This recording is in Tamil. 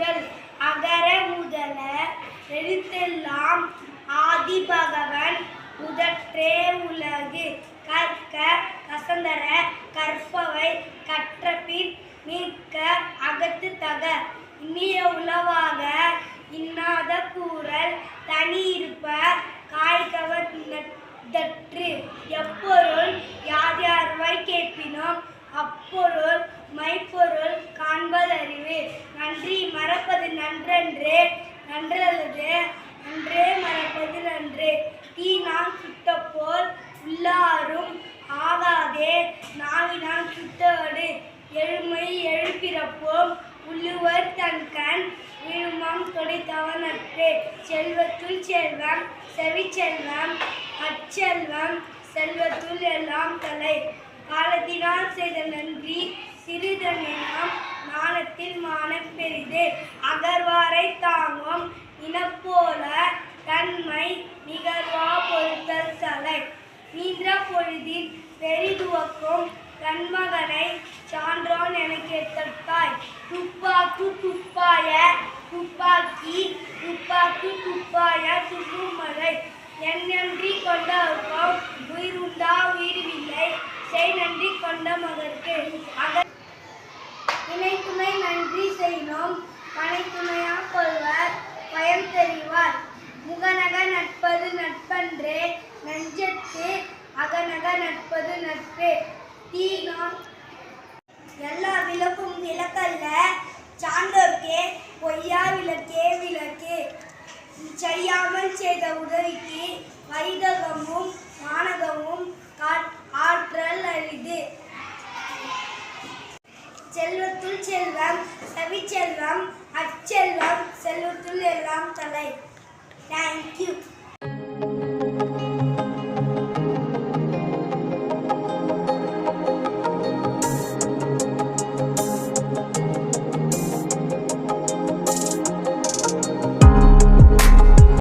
முதல் அகர முதல எழுத்தெல்லாம் ஆதிபகவன் முதற்றே உலகு. கற்க கசந்தர கற்பவை கற்றபின் மீட்க அகத்து தக. இனிய உளவாக இன்னாத கூறல் தனி இருப்ப நன்றன்று நன்றல்லது நன்றே மறப்பது நன்று. தீ நான் போல் உள்ளாரும் ஆகாதே நாவினான் சுட்டோடு எழுமை எழுப்பிறப்போம் உள்ளுவர் தன் கண் விழுமம் தொடைத்தவன் நட்பு செல்வத்துள் செல்வம் செவிச்செல்வம் அச்செல்வம் செல்வத்துள் எல்லாம் தலை. காலத்தினால் செய்த நன்றி சிறிதனினம் மானத்தில் மானம் பெரிது. நீன்ற பொழுதில் பெரிதுவக்கும் கண்மகனை சான்றோன் என கேட்டாய் துப்பாக்கு துப்பாய துப்பாக்கி துப்பாக்கு துப்பாய துப்புமலை என் நன்றி கொண்டவர்க்கும் உயிர் உண்டா உயிர்வில்லை செய் நன்றி கொண்ட மகற்கு அக இணை துணை நன்றி செய்யணும் செல்வம் செவிச்செல்வம் அச்செல்வம் செல்வத்துள் எல்லாம் தலை. தேங்க்யூ